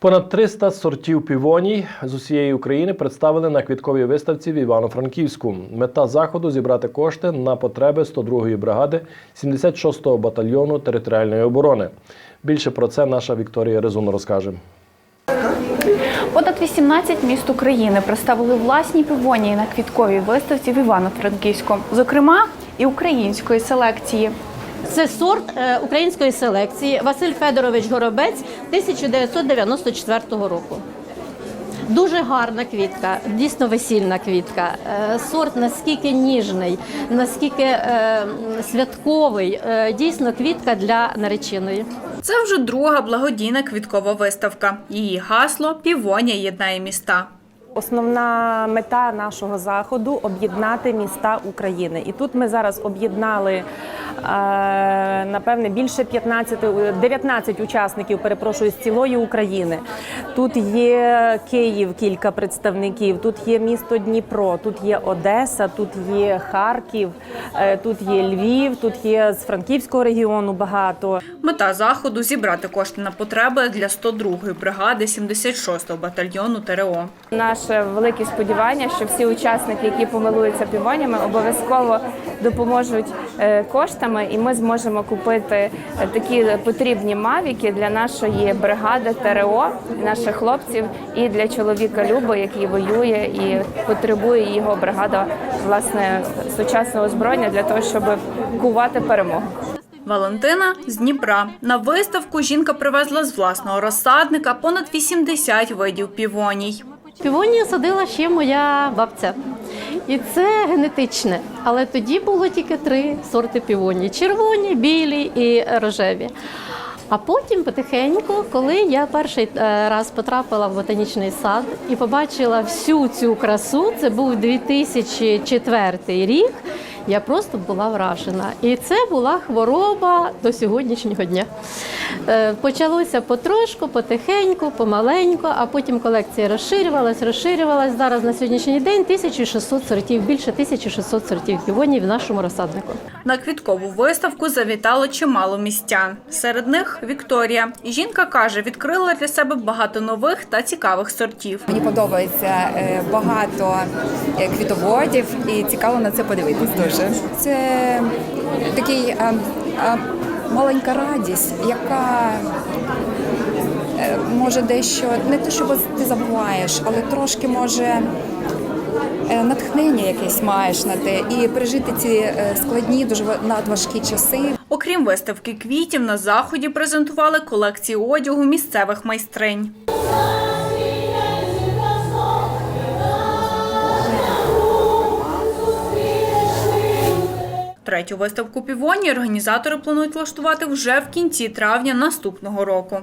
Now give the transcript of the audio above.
Понад 300 сортів півоній з усієї України представили на квітковій виставці в Івано-Франківську. Мета заходу зібрати кошти на потреби 102-ї бригади 76-го батальйону територіальної оборони. Більше про це наша Вікторія Резун розкаже. Понад 18 міст України представили власні півонії на квітковій виставці в Івано-Франківську, зокрема і української селекції. Це сорт е, української селекції Василь Федорович Горобець 1994 року. Дуже гарна квітка, дійсно весільна квітка. Е, Сорт наскільки ніжний, наскільки е, святковий, дійсно квітка для нареченої. Це вже друга благодійна квіткова виставка. Її гасло Півонія єднає міста. Основна мета нашого заходу об'єднати міста України. І тут ми зараз об'єднали напевне більше 15, 19 учасників, перепрошую, з цілої України. Тут є Київ, кілька представників, тут є місто Дніпро, тут є Одеса, тут є Харків, е, тут є Львів, тут є з Франківського регіону багато. Мета заходу зібрати кошти на потреби для 102-ї бригади 76-го батальйону ТРО. Наше велике сподівання, що всі учасники, які помилуються півонями, обов'язково допоможуть е, коштами, і ми зможемо купити е, такі потрібні мавіки для нашої бригади ТРО, наших хлопців, і для чоловіка Люби, який воює і потребує його бригада власне сучасного озброєння для того, щоб кувати перемогу. Валентина з Дніпра. На виставку жінка привезла з власного розсадника понад 80 видів півоній. Півонію садила ще моя бабця. І це генетичне. Але тоді було тільки три сорти півоні: червоні, білі і рожеві. А потім потихеньку, коли я перший е, раз потрапила в ботанічний сад і побачила всю цю красу, це був 2004 рік. Я просто була вражена. І це була хвороба до сьогоднішнього дня. Е, Почалося потрошку, потихеньку, помаленьку, а потім колекція розширювалась, розширювалась. Зараз на сьогоднішній день 1600 сортів, більше 1600 сортів півонів в нашому розсаднику. На квіткову виставку завітало чимало містян. Серед них Вікторія. Жінка каже, відкрила для себе багато нових та цікавих сортів. Мені подобається е, багато е, квітоводів і цікаво на це подивитись дуже. Це такий е, е, маленька радість, яка е, може дещо не те, що ти забуваєш, але трошки може. Натхнення якесь маєш на те і пережити ці складні, дуже надважкі часи. Окрім виставки квітів, на заході презентували колекції одягу місцевих майстринь. Третю виставку півоні організатори планують влаштувати вже в кінці травня наступного року.